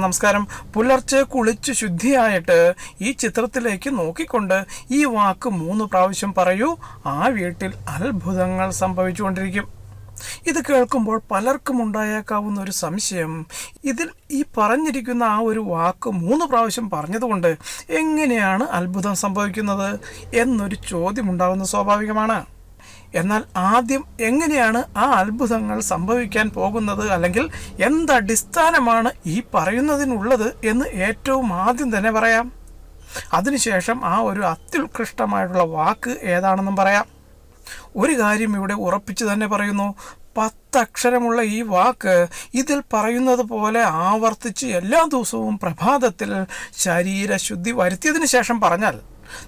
നമസ്കാരം. പുലർച്ചെ കുളിച്ച് ശുദ്ധിയായിട്ട് ഈ ചിത്രത്തിലേക്ക് നോക്കിക്കൊണ്ട് ഈ വാക്ക് മൂന്ന് പ്രാവശ്യം പറയൂ. ആ വീട്ടിൽ അത്ഭുതങ്ങൾ സംഭവിച്ചുകൊണ്ടിരിക്കും. ഇത് കേൾക്കുമ്പോൾ പലർക്കും ഉണ്ടായേക്കാവുന്ന ഒരു സംശയം. ഇതിൽ ഈ പറഞ്ഞിരിക്കുന്ന ആ ഒരു വാക്ക് മൂന്ന് പ്രാവശ്യം പറഞ്ഞതുകൊണ്ട് എങ്ങനെയാണ് അത്ഭുതം സംഭവിക്കുന്നത് എന്നൊരു ചോദ്യം ഉണ്ടാകുന്നത് സ്വാഭാവികമാണ്. എന്നാൽ ആദ്യം എങ്ങനെയാണ് ആ അത്ഭുതങ്ങൾ സംഭവിക്കാൻ പോകുന്നത് അല്ലെങ്കിൽ എന്തടിസ്ഥാനമാണ് ഈ പറയുന്നതിനുള്ളത് എന്ന് ഏറ്റവും ആദ്യം തന്നെ പറയാം. അതിനുശേഷം ആ ഒരു അത്യുത്കൃഷ്ടമായിട്ടുള്ള വാക്ക് ഏതാണെന്നും പറയാം. ഒരു കാര്യം ഇവിടെ ഉറപ്പിച്ചു തന്നെ പറയുന്നു. പത്തക്ഷരമുള്ള ഈ വാക്ക് ഇതിൽ പറയുന്നത് പോലെ ആവർത്തിച്ച് എല്ലാ ദിവസവും പ്രഭാതത്തിൽ ശരീരശുദ്ധി വരുത്തിയതിനു ശേഷം പറഞ്ഞാൽ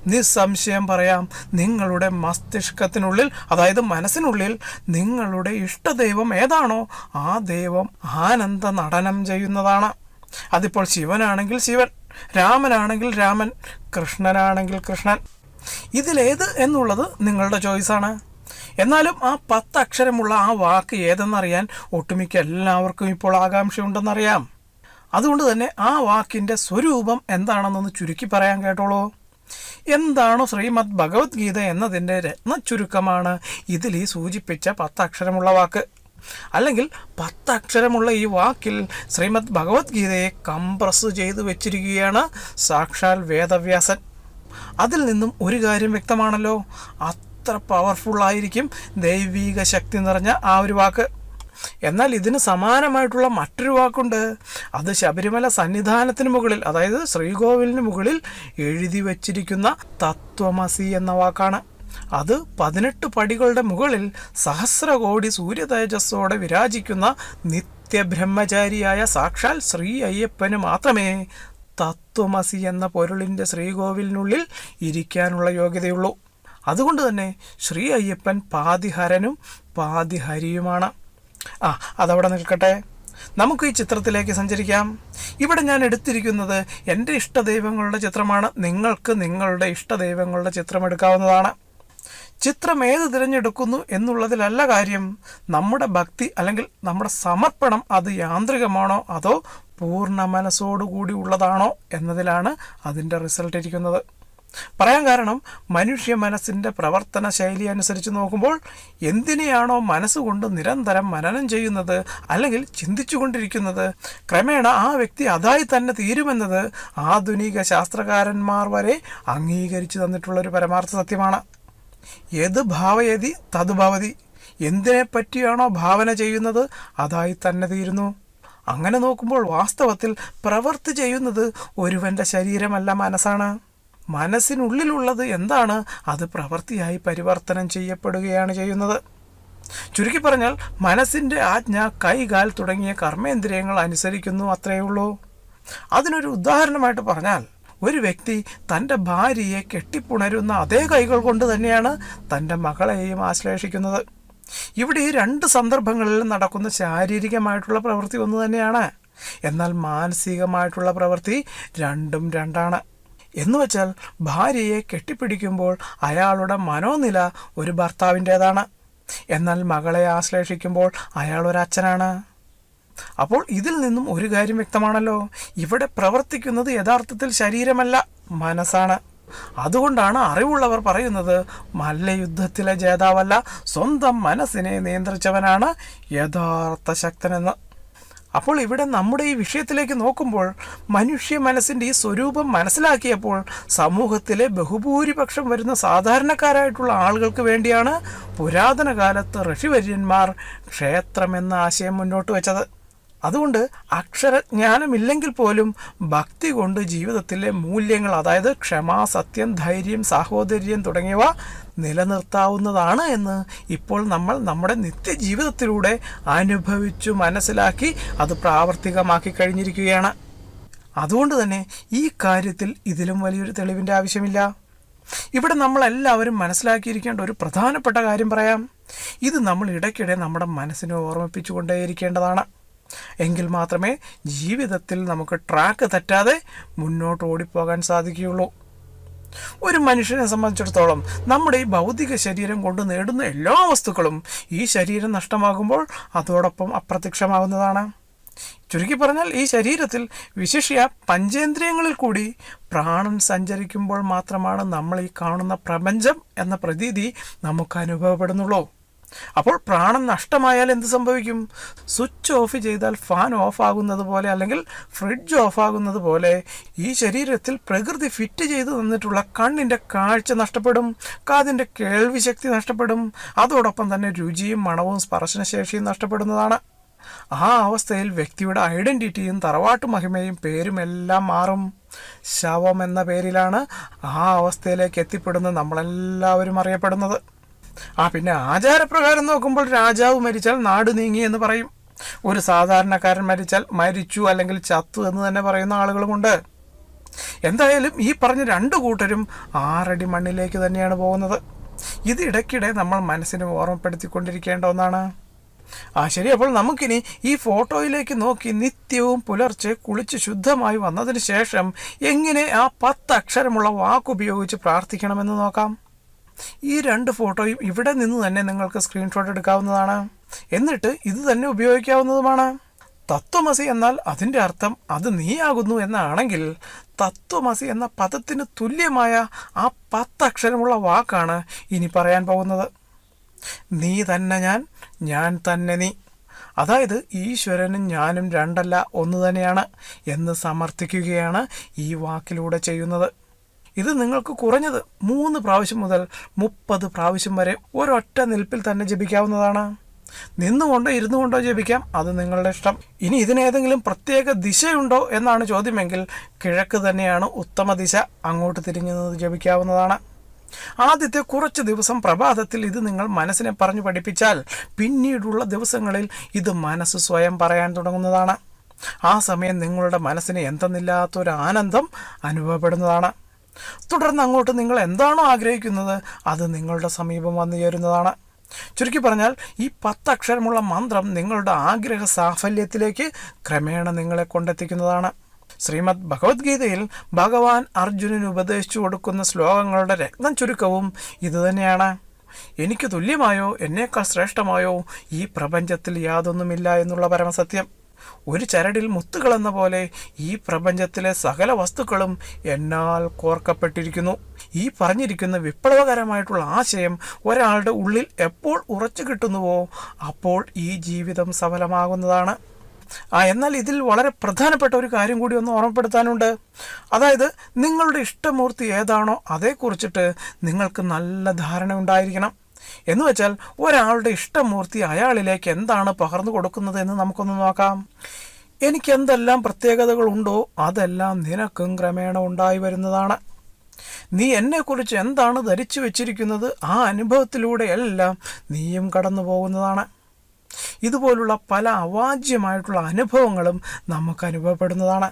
നിസ്സംശയം പറയാം. നിങ്ങളുടെ മസ്തിഷ്കത്തിനുള്ളിൽ അതായത് മനസ്സിനുള്ളിൽ നിങ്ങളുടെ ഇഷ്ടദൈവം ഏതാണോ ആ ദൈവം ആനന്ദ നടനം ചെയ്യുന്നതാണ്. അതിപ്പോൾ ശിവനാണെങ്കിൽ ശിവൻ രാമനാണെങ്കിൽ രാമൻ കൃഷ്ണനാണെങ്കിൽ കൃഷ്ണൻ. ഇതിലേത് എന്നുള്ളത് നിങ്ങളുടെ ചോയ്സാണ്. എന്നാലും ആ പത്ത് അക്ഷരമുള്ള ആ വാക്ക് ഏതെന്നറിയാൻ ഒട്ടുമിക്ക എല്ലാവർക്കും ഇപ്പോൾ ആകാംക്ഷയുണ്ടെന്നറിയാം. അതുകൊണ്ട് തന്നെ ആ വാക്കിന്റെ സ്വരൂപം എന്താണെന്നൊന്ന് ചുരുക്കി പറയാൻ കേട്ടോളൂ. എന്താണ് ശ്രീമദ് ഭഗവത്ഗീത എന്നതിന്റെ രത്ന ചുരുക്കമാണ് ഇതിൽ ഈ സൂചിപ്പിച്ച പത്തക്ഷരമുള്ള വാക്ക്. അല്ലെങ്കിൽ പത്തക്ഷരമുള്ള ഈ വാക്കിൽ ശ്രീമദ് ഭഗവത്ഗീതയെ കംപ്രസ് ചെയ്തു വെച്ചിരിക്കുകയാണ് സാക്ഷാൽ വേദവ്യാസൻ. അതിൽ നിന്നും ഒരു കാര്യം വ്യക്തമാണല്ലോ. അത്ര പവർഫുൾ ആയിരിക്കും ദൈവീക ശക്തി നിറഞ്ഞ ആ ഒരു വാക്ക്. എന്നാൽ ഇതിന് സമാനമായിട്ടുള്ള മറ്റൊരു വാക്കുണ്ട്. അത് ശബരിമല സന്നിധാനത്തിന് മുകളിൽ അതായത് ശ്രീകോവിലിന് മുകളിൽ എഴുതി വച്ചിരിക്കുന്ന തത്വമസി എന്ന വാക്കാണ്. അത് പതിനെട്ട് പടികളുടെ മുകളിൽ സഹസ്രകോടി സൂര്യതേജസ്സോടെ വിരാജിക്കുന്ന നിത്യബ്രഹ്മചാരിയായ സാക്ഷാൽ ശ്രീ അയ്യപ്പന് മാത്രമേ തത്വമസി എന്ന പൊരുളിന്റെ ശ്രീകോവിലിനുള്ളിൽ ഇരിക്കാനുള്ള യോഗ്യതയുള്ളൂ. അതുകൊണ്ട് തന്നെ ശ്രീ അയ്യപ്പൻ പാതിഹരനും പാതിഹരിയുമാണ്. ആ അതവിടെ നിൽക്കട്ടെ. നമുക്ക് ഈ ചിത്രത്തിലേക്ക് സഞ്ചരിക്കാം. ഇവിടെ ഞാൻ എടുത്തിരിക്കുന്നത് എന്റെ ഇഷ്ടദൈവങ്ങളുടെ ചിത്രമാണ്. നിങ്ങൾക്ക് നിങ്ങളുടെ ഇഷ്ടദൈവങ്ങളുടെ ചിത്രം എടുക്കാവുന്നതാണ്. ചിത്രം ഏത് തിരഞ്ഞെടുക്കുന്നു എന്നുള്ളതിലല്ല കാര്യം. നമ്മുടെ ഭക്തി അല്ലെങ്കിൽ നമ്മുടെ സമർപ്പണം അത് യാന്ത്രികമാണോ അതോ പൂർണ മനസ്സോടുകൂടി ഉള്ളതാണോ എന്നതിലാണ് അതിന്റെ റിസൾട്ട് ഇരിക്കുന്നത്. പറയാൻ കാരണം മനുഷ്യ മനസ്സിന്റെ പ്രവർത്തന ശൈലി അനുസരിച്ച് നോക്കുമ്പോൾ എന്തിനെയാണോ മനസ്സുകൊണ്ട് നിരന്തരം മനനം ചെയ്യുന്നത് അല്ലെങ്കിൽ ചിന്തിച്ചുകൊണ്ടിരിക്കുന്നത് ക്രമേണ ആ വ്യക്തി അതായി തന്നെ തീരുമെന്നത് ആധുനിക ശാസ്ത്രകാരന്മാർ വരെ അംഗീകരിച്ചു തന്നിട്ടുള്ളൊരു പരമാർത്ഥ സത്യമാണ്. ഏത് ഭാവയതി തത് ഭവതി എന്തിനെ പറ്റിയാണോ ഭാവന ചെയ്യുന്നത് അതായി തന്നെ തീരുന്നു. അങ്ങനെ നോക്കുമ്പോൾ വാസ്തവത്തിൽ പ്രവർത്തി ചെയ്യുന്നത് ഒരുവന്റെ ശരീരമല്ല മനസ്സാണ്. മനസ്സിനുള്ളിലുള്ളത് എന്താണ്? അത് പ്രവൃത്തിയായി പരിവർത്തനം ചെയ്യപ്പെടുകയാണ് ചെയ്യുന്നത്. ചുരുക്കി പറഞ്ഞാൽ മനസ്സിന്റെ ആജ്ഞ കൈകാൽ തുടങ്ങിയ കർമ്മേന്ദ്രിയങ്ങൾ അനുസരിക്കുന്നു അത്രയേ ഉള്ളൂ. അതിനൊരു ഉദാഹരണമായിട്ട് പറഞ്ഞാൽ ഒരു വ്യക്തി തന്റെ ഭാര്യയെ കെട്ടിപ്പുണരുന്ന അതേ കൈകൾ കൊണ്ട് തന്നെയാണ് തന്റെ മകളെയും ആശ്ലേഷിക്കുന്നത്. ഇവിടെ ഈ രണ്ട് സന്ദർഭങ്ങളിലും നടക്കുന്ന ശാരീരികമായിട്ടുള്ള പ്രവൃത്തി ഒന്ന് തന്നെയാണ്. എന്നാൽ മാനസികമായിട്ടുള്ള പ്രവൃത്തി രണ്ടും രണ്ടാണ്. എന്ന് വെച്ചാൽ ഭാര്യയെ കെട്ടിപ്പിടിക്കുമ്പോൾ അയാളുടെ മനോനില ഒരു ഭർത്താവിന്റേതാണ്. എന്നാൽ മകളെ ആശ്ലേഷിക്കുമ്പോൾ അയാൾ ഒരു അച്ഛനാണ്. അപ്പോൾ ഇതിൽ നിന്നും ഒരു കാര്യം വ്യക്തമാണല്ലോ. ഇവിടെ പ്രവർത്തിക്കുന്നത് യഥാർത്ഥത്തിൽ ശരീരമല്ല മനസ്സാണ്. അതുകൊണ്ടാണ് അറിവുള്ളവർ പറയുന്നത് മല്ലയുദ്ധത്തിലെ ജേതാവല്ല സ്വന്തം മനസ്സിനെ നിയന്ത്രിച്ചവനാണ് യഥാർത്ഥ ശക്തനെന്ന്. അപ്പോൾ ഇവിടെ നമ്മുടെ ഈ വിഷയത്തിലേക്ക് നോക്കുമ്പോൾ മനുഷ്യ മനസ്സിന്റെ ഈ സ്വരൂപം മനസ്സിലാക്കിയപ്പോൾ സമൂഹത്തിലെ ബഹുഭൂരിപക്ഷം വരുന്ന സാധാരണക്കാരായിട്ടുള്ള ആളുകൾക്ക് വേണ്ടിയാണ് പുരാതന കാലത്ത് ഋഷിവര്യന്മാർ ക്ഷേത്രമെന്ന ആശയം മുന്നോട്ട് വെച്ചത്. അതുകൊണ്ട് അക്ഷരജ്ഞാനമില്ലെങ്കിൽ പോലും ഭക്തി കൊണ്ട് ജീവിതത്തിലെ മൂല്യങ്ങൾ അതായത് ക്ഷമ സത്യം ധൈര്യം സാഹോദര്യം തുടങ്ങിയവ നിലനിർത്താവുന്നതാണ് എന്ന് ഇപ്പോൾ നമ്മൾ നമ്മുടെ നിത്യജീവിതത്തിലൂടെ അനുഭവിച്ചു മനസ്സിലാക്കി അത് പ്രാവർത്തികമാക്കി കഴിഞ്ഞിരിക്കുകയാണ്. അതുകൊണ്ട് തന്നെ ഈ കാര്യത്തിൽ ഇതിലും വലിയൊരു തെളിവിന്റെ ആവശ്യമില്ല. ഇവിടെ നമ്മളെല്ലാവരും മനസ്സിലാക്കിയിരിക്കേണ്ട ഒരു പ്രധാനപ്പെട്ട കാര്യം പറയാം. ഇത് നമ്മൾ ഇടയ്ക്കിടെ നമ്മുടെ മനസ്സിനെ ഓർമ്മിപ്പിച്ചുകൊണ്ടേയിരിക്കേണ്ടതാണ്. എങ്കിൽ മാത്രമേ ജീവിതത്തിൽ നമുക്ക് ട്രാക്ക് തെറ്റാതെ മുന്നോട്ട് ഓടിപ്പോകാൻ സാധിക്കുകയുള്ളൂ. ഒരു മനുഷ്യനെ സംബന്ധിച്ചിടത്തോളം നമ്മുടെ ഈ ഭൗതിക ശരീരം കൊണ്ട് നേടുന്ന എല്ലാ വസ്തുക്കളും ഈ ശരീരം നഷ്ടമാകുമ്പോൾ അതോടൊപ്പം അപ്രത്യക്ഷമാകുന്നതാണ് ചുരുക്കി പറഞ്ഞാൽ ഈ ശരീരത്തിൽ വിശിഷ്യ പഞ്ചേന്ദ്രിയങ്ങളിൽ കൂടി പ്രാണൻ സഞ്ചരിക്കുമ്പോൾ മാത്രമാണ് നമ്മൾ ഈ കാണുന്ന പ്രപഞ്ചം എന്ന പ്രതീതി നമുക്ക് അനുഭവപ്പെടുന്നുള്ളൂ. അപ്പോൾ പ്രാണൻ നഷ്ടമായാൽ എന്ത് സംഭവിക്കും? സ്വിച്ച് ഓഫ് ചെയ്താൽ ഫാൻ ഓഫ് ആകുന്നത് പോലെ അല്ലെങ്കിൽ ഫ്രിഡ്ജ് ഓഫ് ആകുന്നത് പോലെ ഈ ശരീരത്തിൽ പ്രകൃതി ഫിറ്റ് ചെയ്ത് തന്നിട്ടുള്ള കണ്ണിന്റെ കാഴ്ച നഷ്ടപ്പെടും കാതിന്റെ കേൾവി ശക്തി നഷ്ടപ്പെടും അതോടൊപ്പം തന്നെ രുചിയും മണവും സ്പർശനശേഷിയും നഷ്ടപ്പെടുന്നതാണ്. ആ അവസ്ഥയിൽ വ്യക്തിയുടെ ഐഡന്റിറ്റിയും തറവാട്ടു മഹിമയും പേരും എല്ലാം മാറും. ശവം എന്ന പേരിലാണ് ആ അവസ്ഥയിലേക്ക് എത്തിപ്പെടുന്ന നമ്മളെല്ലാവരും അറിയപ്പെടുന്നത്. ആ പിന്നെ ആചാരപ്രകാരം നോക്കുമ്പോൾ രാജാവ് മരിച്ചാൽ നാട് നീങ്ങി എന്ന് പറയും. ഒരു സാധാരണക്കാരൻ മരിച്ചാൽ മരിച്ചു അല്ലെങ്കിൽ ചത്തു എന്ന് തന്നെ പറയുന്ന ആളുകളുമുണ്ട് എന്തായാലും ഈ പറഞ്ഞ രണ്ട് കൂട്ടരും ആറടി മണ്ണിലേക്ക് തന്നെയാണ് പോകുന്നത്. ഇത് ഇടയ്ക്കിടെ നമ്മൾ മനസ്സിനെ ഓർമ്മപ്പെടുത്തിക്കൊണ്ടിരിക്കേണ്ട ഒന്നാണ്. ആ ശരി അപ്പോൾ നമുക്കിനി ഈ ഫോട്ടോയിലേക്ക് നോക്കി നിത്യവും പുലർച്ചെ കുളിച്ച് ശുദ്ധമായി വന്നതിന് ശേഷം എങ്ങനെ ആ പത്ത് അക്ഷരമുള്ള വാക്കുപയോഗിച്ച് പ്രാർത്ഥിക്കണമെന്ന് നോക്കാം. ഈ രണ്ട് ഫോട്ടോയും ഇവിടെ നിന്ന് തന്നെ നിങ്ങൾക്ക് സ്ക്രീൻഷോട്ട് എടുക്കാവുന്നതാണ്. എന്നിട്ട് ഇത് തന്നെ ഉപയോഗിക്കാവുന്നതുമാണ്. തത്വമസി എന്നാൽ അതിന്റെ അർത്ഥം അത് നീയാകുന്നു എന്നാണെങ്കിൽ തത്വമസി എന്ന പദത്തിന് തുല്യമായ ആ പത്തക്ഷരമുള്ള വാക്കാണ് ഇനി പറയാൻ പോകുന്നത്. നീ തന്നെ ഞാൻ ഞാൻ തന്നെ നീ. അതായത് ഈശ്വരനും ഞാനും രണ്ടല്ല ഒന്ന് തന്നെയാണ് എന്ന് സമർത്ഥിക്കുകയാണ് ഈ വാക്കിലൂടെ ചെയ്യുന്നത്. ഇത് നിങ്ങൾക്ക് കുറഞ്ഞത് മൂന്ന് പ്രാവശ്യം മുതൽ മുപ്പത് പ്രാവശ്യം വരെ ഒരൊറ്റ നിൽപ്പിൽ തന്നെ ജപിക്കാവുന്നതാണ്. നിന്നുകൊണ്ടോ ഇരുന്നു കൊണ്ടോ ജപിക്കാം അത് നിങ്ങളുടെ ഇഷ്ടം. ഇനി ഇതിനേതെങ്കിലും പ്രത്യേക ദിശയുണ്ടോ എന്നാണ് ചോദ്യമെങ്കിൽ കിഴക്ക് തന്നെയാണ് ഉത്തമ ദിശ അങ്ങോട്ട് തിരിഞ്ഞു ജപിക്കാവുന്നതാണ്. ആദ്യത്തെ കുറച്ച് ദിവസം പ്രഭാതത്തിൽ ഇത് നിങ്ങൾ മനസ്സിനെ പറഞ്ഞു പഠിപ്പിച്ചാൽ പിന്നീടുള്ള ദിവസങ്ങളിൽ ഇത് മനസ്സ് സ്വയം പറയാൻ തുടങ്ങുന്നതാണ്. ആ സമയം നിങ്ങളുടെ മനസ്സിന് എന്തെന്നില്ലാത്തൊരു ആനന്ദം അനുഭവപ്പെടുന്നതാണ്. തുടർന്ന് അങ്ങോട്ട് നിങ്ങൾ എന്താണോ ആഗ്രഹിക്കുന്നത് അത് നിങ്ങളുടെ സമീപം വന്നു ചേരുന്നതാണ്. ചുരുക്കി പറഞ്ഞാൽ ഈ പത്തക്ഷരമുള്ള മന്ത്രം നിങ്ങളുടെ ആഗ്രഹ സാഫല്യത്തിലേക്ക് ക്രമേണ നിങ്ങളെ കൊണ്ടെത്തിക്കുന്നതാണ്. ശ്രീമദ് ഭഗവത്ഗീതയിൽ ഭഗവാൻ അർജുനന് ഉപദേശിച്ചു കൊടുക്കുന്ന ശ്ലോകങ്ങളുടെ രത്നം ചുരുക്കവും ഇതുതന്നെയാണ് എനിക്ക് തുല്യമായോ എന്നേക്കാൾ ശ്രേഷ്ഠമായോ ഈ പ്രപഞ്ചത്തിൽ യാതൊന്നുമില്ല എന്നുള്ള പരമസത്യം. ഒരു ചരടിൽ മുത്തുകളെന്ന പോലെ ഈ പ്രപഞ്ചത്തിലെ സകല വസ്തുക്കളും എന്നാൽ കോർക്കപ്പെട്ടിരിക്കുന്നു. ഈ പറഞ്ഞിരിക്കുന്ന വിപ്ലവകരമായിട്ടുള്ള ആശയം ഒരാളുടെ ഉള്ളിൽ എപ്പോൾ ഉറച്ചു കിട്ടുന്നുവോ അപ്പോൾ ഈ ജീവിതം സഫലമാകുന്നതാണ്. ആ എന്നാൽ ഇതിൽ വളരെ പ്രധാനപ്പെട്ട ഒരു കാര്യം കൂടി ഒന്ന് ഓർമ്മപ്പെടുത്താനുണ്ട്. അതായത് നിങ്ങളുടെ ഇഷ്ടമൂർത്തി ഏതാണോ അതേക്കുറിച്ചിട്ട് നിങ്ങൾക്ക് നല്ല ധാരണ ഉണ്ടായിരിക്കണം. എന്ന് വെച്ചാൽ ഒരാളുടെ ഇഷ്ടമൂർത്തി അയാളിലേക്ക് എന്താണ് പകർന്നു കൊടുക്കുന്നത് എന്ന് നമുക്കൊന്ന് നോക്കാം. എനിക്ക് എന്തെല്ലാം പ്രത്യേകതകളുണ്ടോ അതെല്ലാം നിനക്കും ക്രമേണ ഉണ്ടായി വരുന്നതാണ്. നീ എന്നെക്കുറിച്ച് എന്താണ് ധരിച്ചു വെച്ചിരിക്കുന്നത് ആ അനുഭവത്തിലൂടെ എല്ലാം നീയും കടന്നു പോകുന്നതാണ്. ഇതുപോലുള്ള പല അവാജ്യമായിട്ടുള്ള അനുഭവങ്ങളും നമുക്ക് അനുഭവപ്പെടുന്നതാണ്.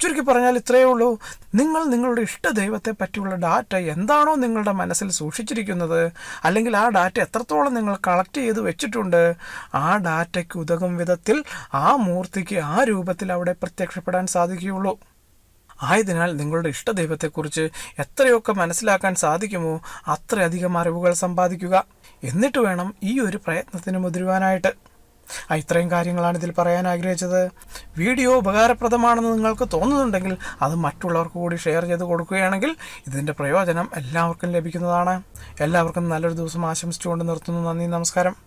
ചുരുക്കി പറഞ്ഞാൽ ഇത്രയേ ഉള്ളൂ. നിങ്ങൾ നിങ്ങളുടെ ഇഷ്ട ദൈവത്തെ പറ്റിയുള്ള ഡാറ്റ എന്താണോ നിങ്ങളുടെ മനസ്സിൽ സൂക്ഷിച്ചിരിക്കുന്നത് അല്ലെങ്കിൽ ആ ഡാറ്റ എത്രത്തോളം നിങ്ങൾ കളക്ട് ചെയ്ത് വെച്ചിട്ടുണ്ട് ആ ഡാറ്റയ്ക്ക് ഉതകും വിധത്തിൽ ആ മൂർത്തിക്ക് ആ രൂപത്തിൽ അവിടെ പ്രത്യക്ഷപ്പെടാൻ സാധിക്കുകയുള്ളൂ. ആയതിനാൽ നിങ്ങളുടെ ഇഷ്ട ദൈവത്തെക്കുറിച്ച് എത്രയൊക്കെ മനസ്സിലാക്കാൻ സാധിക്കുമോ അത്രയധികം അറിവുകൾ സമ്പാദിക്കുക. എന്നിട്ട് വേണം ഈ ഒരു പ്രയത്നത്തിന് മുതിരുവാനായിട്ട്. ഇത്രയും കാര്യങ്ങളാണ് ഇതിൽ പറയാൻ ആഗ്രഹിച്ചത്. വീഡിയോ ഉപകാരപ്രദമാണെന്ന് നിങ്ങൾക്ക് തോന്നുന്നുണ്ടെങ്കിൽ അത് മറ്റുള്ളവർക്ക് കൂടി ഷെയർ ചെയ്ത് കൊടുക്കുകയാണെങ്കിൽ ഇതിന്റെ പ്രയോജനം എല്ലാവർക്കും ലഭിക്കുന്നതാണ്. എല്ലാവർക്കും നല്ലൊരു ദിവസം ആശംസിച്ചുകൊണ്ട് നിർത്തുന്നു. നന്ദി നമസ്കാരം.